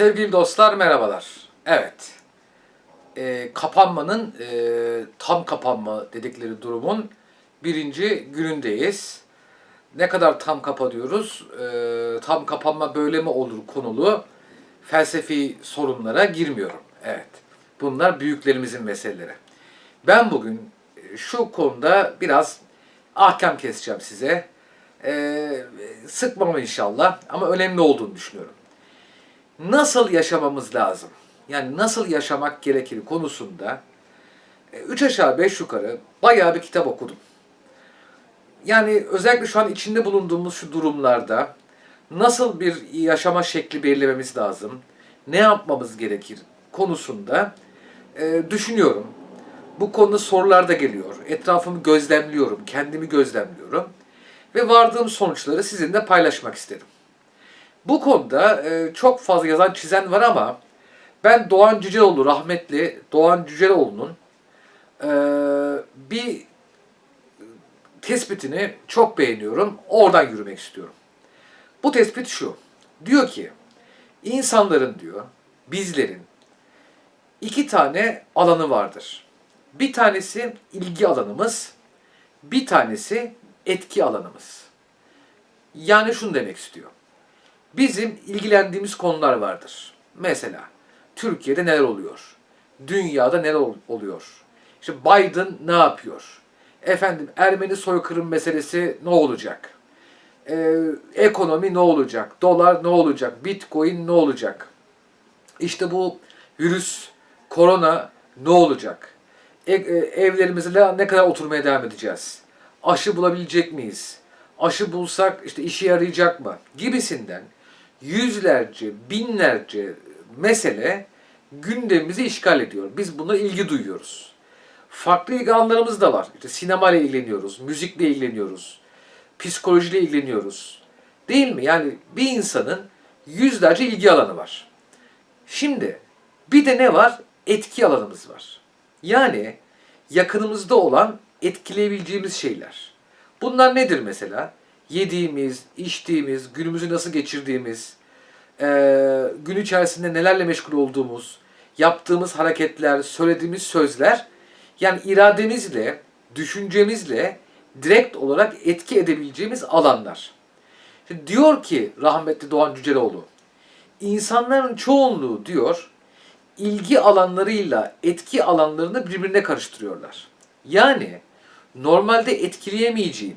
Sevgili dostlar merhabalar. Evet. Ee, kapanmanın e, tam kapanma dedikleri durumun birinci günündeyiz. Ne kadar tam kapanıyoruz? Ee, tam kapanma böyle mi olur konulu felsefi sorunlara girmiyorum. Evet. Bunlar büyüklerimizin meseleleri. Ben bugün şu konuda biraz ahkam keseceğim size. Ee, sıkmam inşallah ama önemli olduğunu düşünüyorum nasıl yaşamamız lazım? Yani nasıl yaşamak gerekir konusunda e, üç aşağı beş yukarı bayağı bir kitap okudum. Yani özellikle şu an içinde bulunduğumuz şu durumlarda nasıl bir yaşama şekli belirlememiz lazım? Ne yapmamız gerekir konusunda e, düşünüyorum. Bu konuda sorular da geliyor. Etrafımı gözlemliyorum, kendimi gözlemliyorum. Ve vardığım sonuçları sizinle paylaşmak istedim. Bu konuda e, çok fazla yazan çizen var ama ben Doğan Cüceloğlu rahmetli Doğan Cüceloğlu'nun e, bir tespitini çok beğeniyorum. Oradan yürümek istiyorum. Bu tespit şu. Diyor ki insanların diyor bizlerin iki tane alanı vardır. Bir tanesi ilgi alanımız, bir tanesi etki alanımız. Yani şunu demek istiyor bizim ilgilendiğimiz konular vardır. Mesela Türkiye'de neler oluyor? Dünyada neler oluyor? İşte Biden ne yapıyor? Efendim Ermeni soykırım meselesi ne olacak? Ee, ekonomi ne olacak? Dolar ne olacak? Bitcoin ne olacak? İşte bu virüs, korona ne olacak? E, e, evlerimizde ne kadar oturmaya devam edeceğiz? Aşı bulabilecek miyiz? Aşı bulsak işte işe yarayacak mı? Gibisinden yüzlerce, binlerce mesele gündemimizi işgal ediyor. Biz buna ilgi duyuyoruz. Farklı ilgi alanlarımız da var. İşte sinema ile ilgileniyoruz, müzikle ilgileniyoruz, psikolojiyle ilgileniyoruz. Değil mi? Yani bir insanın yüzlerce ilgi alanı var. Şimdi bir de ne var? Etki alanımız var. Yani yakınımızda olan etkileyebileceğimiz şeyler. Bunlar nedir mesela? Yediğimiz, içtiğimiz, günümüzü nasıl geçirdiğimiz, e, gün içerisinde nelerle meşgul olduğumuz, yaptığımız hareketler, söylediğimiz sözler, yani irademizle, düşüncemizle direkt olarak etki edebileceğimiz alanlar. Şimdi diyor ki rahmetli Doğan Cüceloğlu, insanların çoğunluğu diyor, ilgi alanlarıyla etki alanlarını birbirine karıştırıyorlar. Yani normalde etkileyemeyeceğin,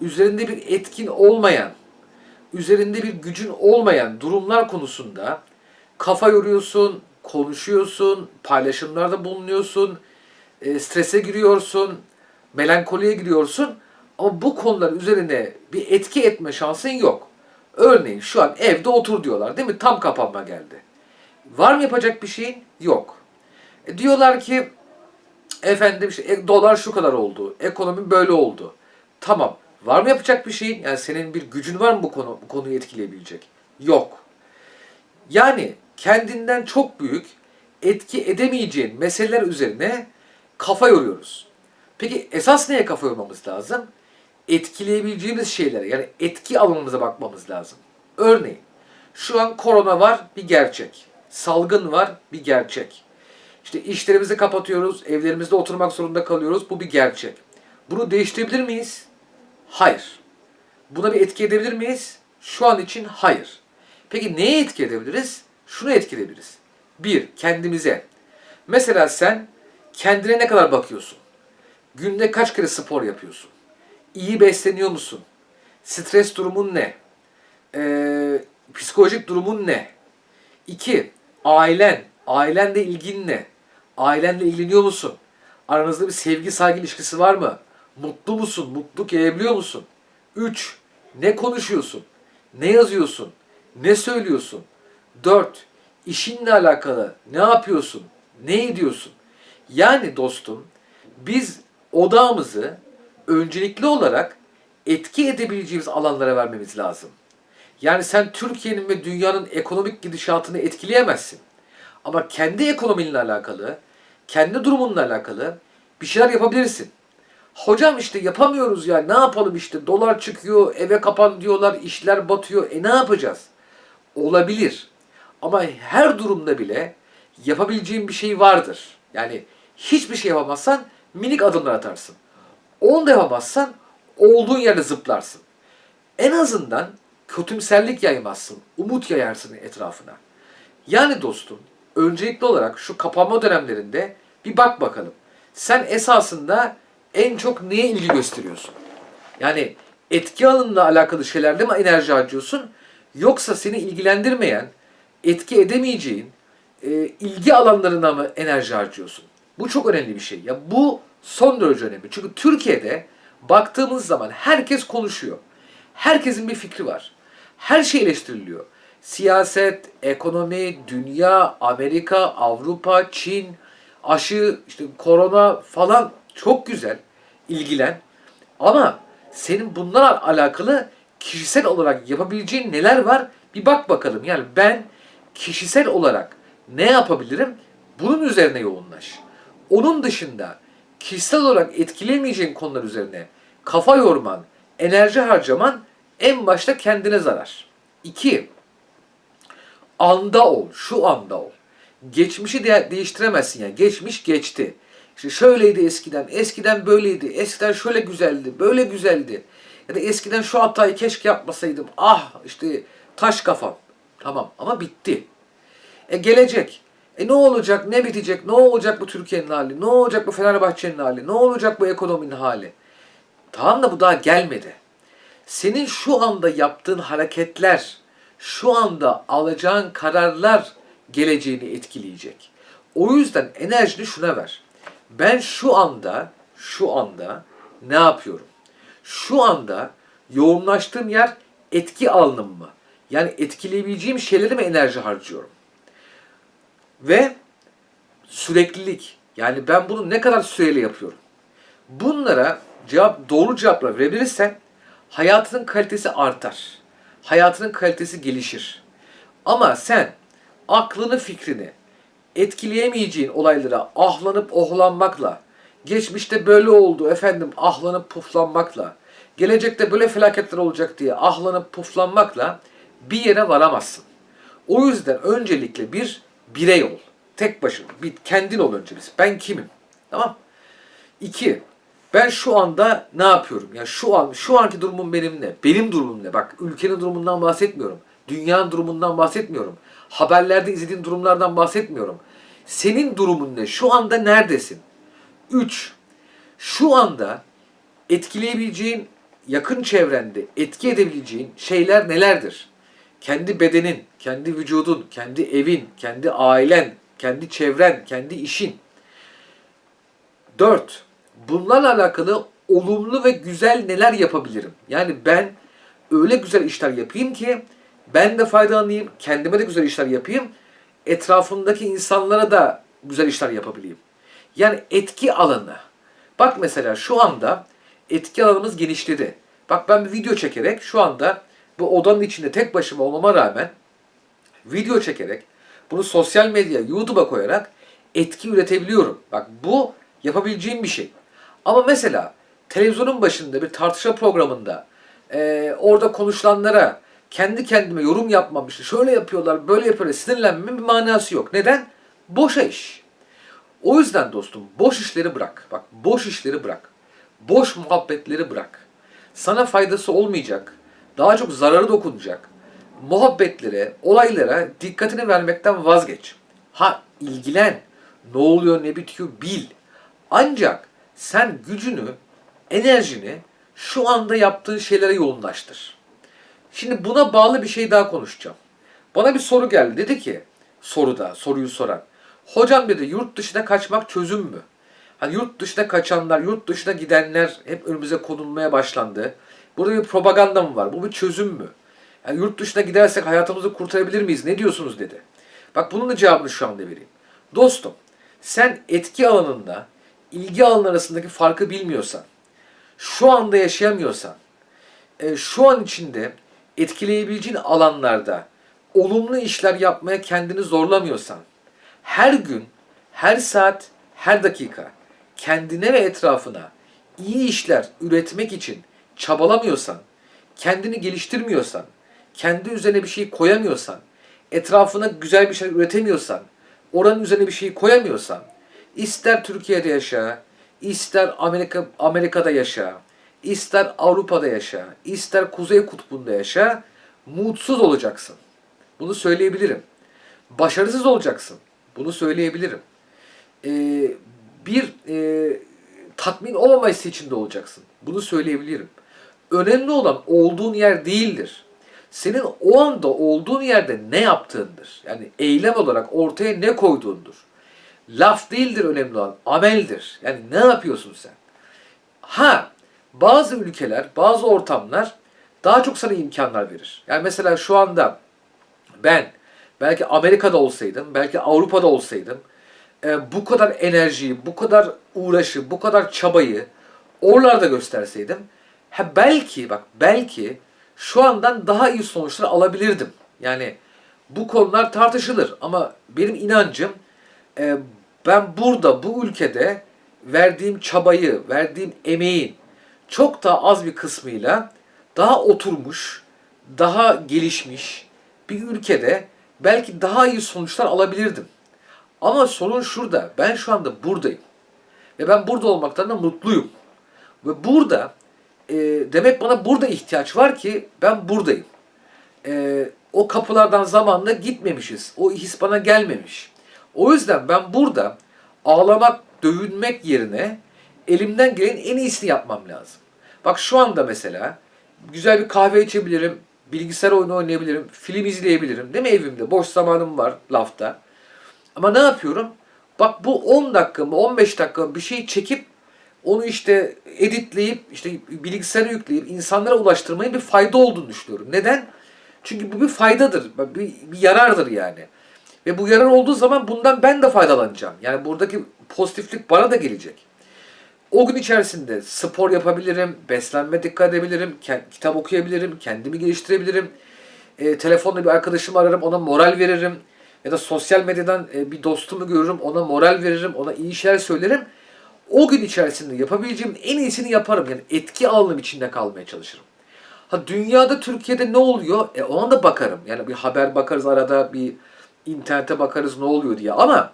üzerinde bir etkin olmayan, üzerinde bir gücün olmayan durumlar konusunda kafa yoruyorsun, konuşuyorsun, paylaşımlarda bulunuyorsun, e, strese giriyorsun, melankoliye giriyorsun ama bu konular üzerine bir etki etme şansın yok. Örneğin şu an evde otur diyorlar değil mi? Tam kapanma geldi. Var mı yapacak bir şeyin? Yok. E diyorlar ki efendim işte e, dolar şu kadar oldu, ekonomi böyle oldu. Tamam. Var mı yapacak bir şeyin? Yani senin bir gücün var mı bu konu bu konuyu etkileyebilecek? Yok. Yani kendinden çok büyük etki edemeyeceğin meseleler üzerine kafa yoruyoruz. Peki esas neye kafa yormamız lazım? Etkileyebileceğimiz şeylere yani etki alanımıza bakmamız lazım. Örneğin şu an korona var bir gerçek. Salgın var bir gerçek. İşte işlerimizi kapatıyoruz, evlerimizde oturmak zorunda kalıyoruz. Bu bir gerçek. Bunu değiştirebilir miyiz? Hayır. Buna bir etki edebilir miyiz? Şu an için hayır. Peki neye etki edebiliriz? Şunu etki edebiliriz. Bir, kendimize. Mesela sen kendine ne kadar bakıyorsun? Günde kaç kere spor yapıyorsun? İyi besleniyor musun? Stres durumun ne? Ee, psikolojik durumun ne? İki, ailen. Ailenle ilgin ne? Ailenle ilgileniyor musun? Aranızda bir sevgi saygı ilişkisi var mı? Mutlu musun? Mutluluk yayabiliyor musun? 3. Ne konuşuyorsun? Ne yazıyorsun? Ne söylüyorsun? 4. İşinle alakalı ne yapıyorsun? Ne ediyorsun? Yani dostum biz odağımızı öncelikli olarak etki edebileceğimiz alanlara vermemiz lazım. Yani sen Türkiye'nin ve dünyanın ekonomik gidişatını etkileyemezsin. Ama kendi ekonominle alakalı, kendi durumunla alakalı bir şeyler yapabilirsin. Hocam işte yapamıyoruz ya ne yapalım işte dolar çıkıyor eve kapan diyorlar işler batıyor e ne yapacağız? Olabilir. Ama her durumda bile yapabileceğin bir şey vardır. Yani hiçbir şey yapamazsan minik adımlar atarsın. Onu da yapamazsan olduğun yerde zıplarsın. En azından kötümserlik yaymazsın, umut yayarsın etrafına. Yani dostum, öncelikli olarak şu kapanma dönemlerinde bir bak bakalım. Sen esasında en çok neye ilgi gösteriyorsun? Yani etki alanıyla alakalı şeylerde mi enerji harcıyorsun? Yoksa seni ilgilendirmeyen, etki edemeyeceğin e, ilgi alanlarına mı enerji harcıyorsun? Bu çok önemli bir şey. Ya bu son derece önemli. Çünkü Türkiye'de baktığımız zaman herkes konuşuyor. Herkesin bir fikri var. Her şey eleştiriliyor. Siyaset, ekonomi, dünya, Amerika, Avrupa, Çin, aşı, işte korona falan çok güzel. ilgilen. Ama senin bunlarla alakalı kişisel olarak yapabileceğin neler var? Bir bak bakalım. Yani ben kişisel olarak ne yapabilirim? Bunun üzerine yoğunlaş. Onun dışında kişisel olarak etkilemeyeceğin konular üzerine kafa yorman, enerji harcaman en başta kendine zarar. İki, anda ol, şu anda ol. Geçmişi de değiştiremezsin yani. Geçmiş geçti. İşte şöyleydi eskiden, eskiden böyleydi, eskiden şöyle güzeldi, böyle güzeldi. Ya da eskiden şu hatayı keşke yapmasaydım. Ah işte taş kafam. Tamam ama bitti. E gelecek. E ne olacak, ne bitecek, ne olacak bu Türkiye'nin hali, ne olacak bu Fenerbahçe'nin hali, ne olacak bu ekonominin hali. Tamam da bu daha gelmedi. Senin şu anda yaptığın hareketler, şu anda alacağın kararlar geleceğini etkileyecek. O yüzden enerjini şuna ver. Ben şu anda, şu anda ne yapıyorum? Şu anda yoğunlaştığım yer etki alanım mı? Yani etkileyebileceğim şeylere mi enerji harcıyorum? Ve süreklilik. Yani ben bunu ne kadar süreyle yapıyorum? Bunlara cevap doğru cevaplar verebilirsen hayatının kalitesi artar. Hayatının kalitesi gelişir. Ama sen aklını fikrini etkileyemeyeceğin olaylara ahlanıp ohlanmakla, geçmişte böyle oldu efendim ahlanıp puflanmakla, gelecekte böyle felaketler olacak diye ahlanıp puflanmakla bir yere varamazsın. O yüzden öncelikle bir birey ol. Tek başına. Bir kendin ol önce biz. Ben kimim? Tamam İki, ben şu anda ne yapıyorum? Ya şu an, şu anki durumum benim ne? Benim durumum ne? Bak ülkenin durumundan bahsetmiyorum. Dünyanın durumundan bahsetmiyorum. Haberlerde izlediğin durumlardan bahsetmiyorum. Senin durumun ne? Şu anda neredesin? Üç, şu anda etkileyebileceğin, yakın çevrende etki edebileceğin şeyler nelerdir? Kendi bedenin, kendi vücudun, kendi evin, kendi ailen, kendi çevren, kendi işin. Dört, bunlarla alakalı olumlu ve güzel neler yapabilirim? Yani ben öyle güzel işler yapayım ki ben de faydalanayım, kendime de güzel işler yapayım, etrafımdaki insanlara da güzel işler yapabileyim. Yani etki alanı. Bak mesela şu anda etki alanımız genişledi. Bak ben bir video çekerek şu anda bu odanın içinde tek başıma olmama rağmen video çekerek bunu sosyal medya, YouTube'a koyarak etki üretebiliyorum. Bak bu yapabileceğim bir şey. Ama mesela televizyonun başında bir tartışma programında e, orada konuşulanlara kendi kendime yorum yapmam işte şöyle yapıyorlar böyle yapıyorlar sinirlenmemin bir manası yok. Neden? Boşa iş. O yüzden dostum boş işleri bırak. Bak boş işleri bırak. Boş muhabbetleri bırak. Sana faydası olmayacak. Daha çok zararı dokunacak. Muhabbetlere, olaylara dikkatini vermekten vazgeç. Ha ilgilen. Ne oluyor ne bitiyor bil. Ancak sen gücünü, enerjini şu anda yaptığın şeylere yoğunlaştır. Şimdi buna bağlı bir şey daha konuşacağım. Bana bir soru geldi. Dedi ki soruda, soruyu soran. Hocam dedi yurt dışına kaçmak çözüm mü? Hani yurt dışına kaçanlar, yurt dışına gidenler hep önümüze konulmaya başlandı. Burada bir propaganda mı var? Bu bir çözüm mü? Yani yurt dışına gidersek hayatımızı kurtarabilir miyiz? Ne diyorsunuz dedi. Bak bunun da cevabını şu anda vereyim. Dostum, sen etki alanında ilgi alanı arasındaki farkı bilmiyorsan, şu anda yaşayamıyorsan, e, şu an içinde etkileyebileceğin alanlarda olumlu işler yapmaya kendini zorlamıyorsan, her gün, her saat, her dakika kendine ve etrafına iyi işler üretmek için çabalamıyorsan, kendini geliştirmiyorsan, kendi üzerine bir şey koyamıyorsan, etrafına güzel bir şey üretemiyorsan, oranın üzerine bir şey koyamıyorsan, ister Türkiye'de yaşa, ister Amerika Amerika'da yaşa, ister Avrupa'da yaşa, ister Kuzey Kutbu'nda yaşa, mutsuz olacaksın. Bunu söyleyebilirim. Başarısız olacaksın. Bunu söyleyebilirim. Ee, bir e, tatmin olmaması içinde olacaksın. Bunu söyleyebilirim. Önemli olan olduğun yer değildir. Senin o anda olduğun yerde ne yaptığındır. Yani eylem olarak ortaya ne koyduğundur. Laf değildir önemli olan, ameldir. Yani ne yapıyorsun sen? Ha, bazı ülkeler, bazı ortamlar daha çok sana imkanlar verir. Yani mesela şu anda ben belki Amerika'da olsaydım, belki Avrupa'da olsaydım e, bu kadar enerjiyi, bu kadar uğraşı, bu kadar çabayı oralarda gösterseydim ha belki bak belki şu andan daha iyi sonuçlar alabilirdim. Yani bu konular tartışılır ama benim inancım e, ben burada bu ülkede verdiğim çabayı, verdiğim emeğin çok daha az bir kısmıyla daha oturmuş, daha gelişmiş bir ülkede belki daha iyi sonuçlar alabilirdim. Ama sorun şurada. Ben şu anda buradayım. Ve ben burada olmaktan da mutluyum. Ve burada e, demek bana burada ihtiyaç var ki ben buradayım. E, o kapılardan zamanla gitmemişiz. O his bana gelmemiş. O yüzden ben burada ağlamak, dövünmek yerine elimden gelen en iyisini yapmam lazım. Bak şu anda mesela güzel bir kahve içebilirim, bilgisayar oyunu oynayabilirim, film izleyebilirim. Değil mi evimde? Boş zamanım var lafta. Ama ne yapıyorum? Bak bu 10 dakika mı 15 dakika bir şey çekip onu işte editleyip işte bilgisayara yükleyip insanlara ulaştırmayın bir fayda olduğunu düşünüyorum. Neden? Çünkü bu bir faydadır. Bir, bir yarardır yani. Ve bu yarar olduğu zaman bundan ben de faydalanacağım. Yani buradaki pozitiflik bana da gelecek. O gün içerisinde spor yapabilirim, beslenme dikkat edebilirim, kitap okuyabilirim, kendimi geliştirebilirim. E, telefonla bir arkadaşımı ararım, ona moral veririm. Ya da sosyal medyadan e, bir dostumu görürüm, ona moral veririm, ona iyi şeyler söylerim. O gün içerisinde yapabileceğim en iyisini yaparım. Yani etki alanım içinde kalmaya çalışırım. Ha dünyada, Türkiye'de ne oluyor? E ona da bakarım. Yani bir haber bakarız arada, bir internete bakarız ne oluyor diye. Ama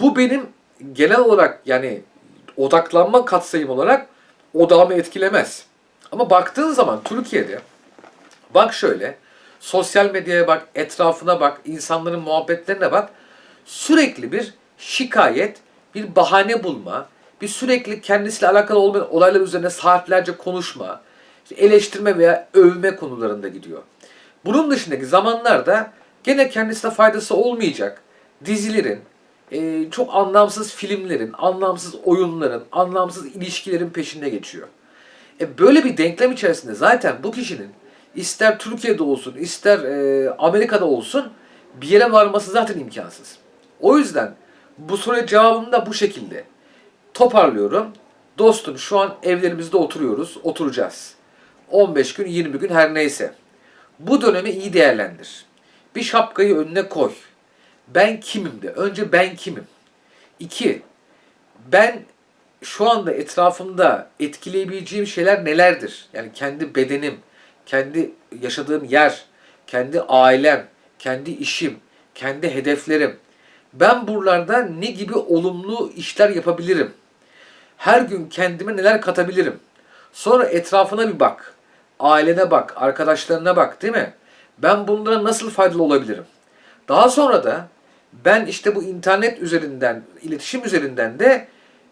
bu benim genel olarak yani odaklanma katsayım olarak odağımı etkilemez. Ama baktığın zaman Türkiye'de bak şöyle sosyal medyaya bak, etrafına bak, insanların muhabbetlerine bak. Sürekli bir şikayet, bir bahane bulma, bir sürekli kendisiyle alakalı olmayan olaylar üzerine saatlerce konuşma, eleştirme veya övme konularında gidiyor. Bunun dışındaki zamanlarda gene kendisine faydası olmayacak dizilerin, e, çok anlamsız filmlerin, anlamsız oyunların, anlamsız ilişkilerin peşinde geçiyor. E, böyle bir denklem içerisinde zaten bu kişinin ister Türkiye'de olsun, ister e, Amerika'da olsun bir yere varması zaten imkansız. O yüzden bu soruya cevabım da bu şekilde. Toparlıyorum. Dostum şu an evlerimizde oturuyoruz, oturacağız. 15 gün, 20 gün her neyse. Bu dönemi iyi değerlendir. Bir şapkayı önüne koy. Ben kimim de. Önce ben kimim. İki, ben şu anda etrafımda etkileyebileceğim şeyler nelerdir? Yani kendi bedenim, kendi yaşadığım yer, kendi ailem, kendi işim, kendi hedeflerim. Ben buralarda ne gibi olumlu işler yapabilirim? Her gün kendime neler katabilirim? Sonra etrafına bir bak. Ailene bak, arkadaşlarına bak değil mi? Ben bunlara nasıl faydalı olabilirim? Daha sonra da ben işte bu internet üzerinden, iletişim üzerinden de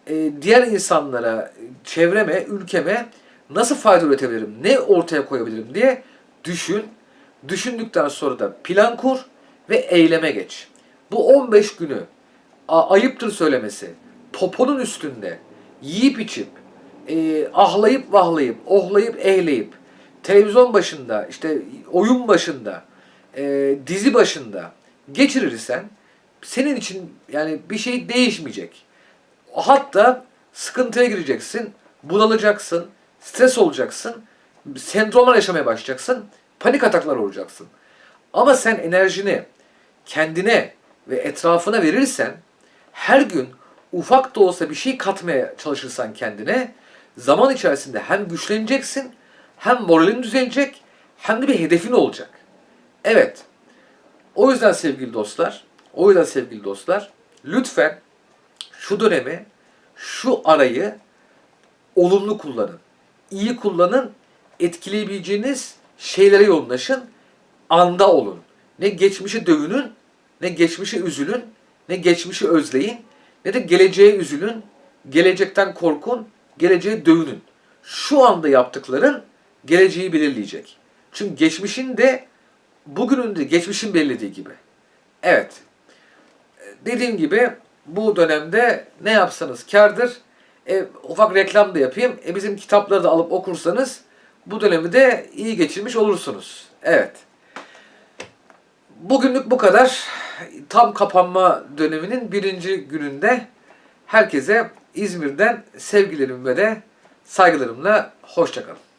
e, diğer insanlara, çevreme, ülkeme nasıl fayda üretebilirim, ne ortaya koyabilirim diye düşün. Düşündükten sonra da plan kur ve eyleme geç. Bu 15 günü ayıptır söylemesi, poponun üstünde yiyip içip, e, ahlayıp vahlayıp, ohlayıp ehleyip, televizyon başında, işte oyun başında, e, dizi başında geçirirsen senin için yani bir şey değişmeyecek. Hatta sıkıntıya gireceksin, bunalacaksın, stres olacaksın, sendromlar yaşamaya başlayacaksın, panik ataklar olacaksın. Ama sen enerjini kendine ve etrafına verirsen, her gün ufak da olsa bir şey katmaya çalışırsan kendine, zaman içerisinde hem güçleneceksin, hem moralin düzelecek, hem de bir hedefin olacak. Evet, O yüzden sevgili dostlar, o yüzden sevgili dostlar, lütfen şu dönemi, şu arayı olumlu kullanın. İyi kullanın, etkileyebileceğiniz şeylere yoğunlaşın, anda olun. Ne geçmişi dövünün, ne geçmişe üzülün, ne geçmişi özleyin, ne de geleceğe üzülün, gelecekten korkun, geleceğe dövünün. Şu anda yaptıkların geleceği belirleyecek. Çünkü geçmişin de bugünün de geçmişin belirlediği gibi. Evet. Dediğim gibi bu dönemde ne yapsanız kardır. E, ufak reklam da yapayım. E, bizim kitapları da alıp okursanız bu dönemi de iyi geçirmiş olursunuz. Evet. Bugünlük bu kadar. Tam kapanma döneminin birinci gününde herkese İzmir'den sevgilerim ve de saygılarımla hoşçakalın.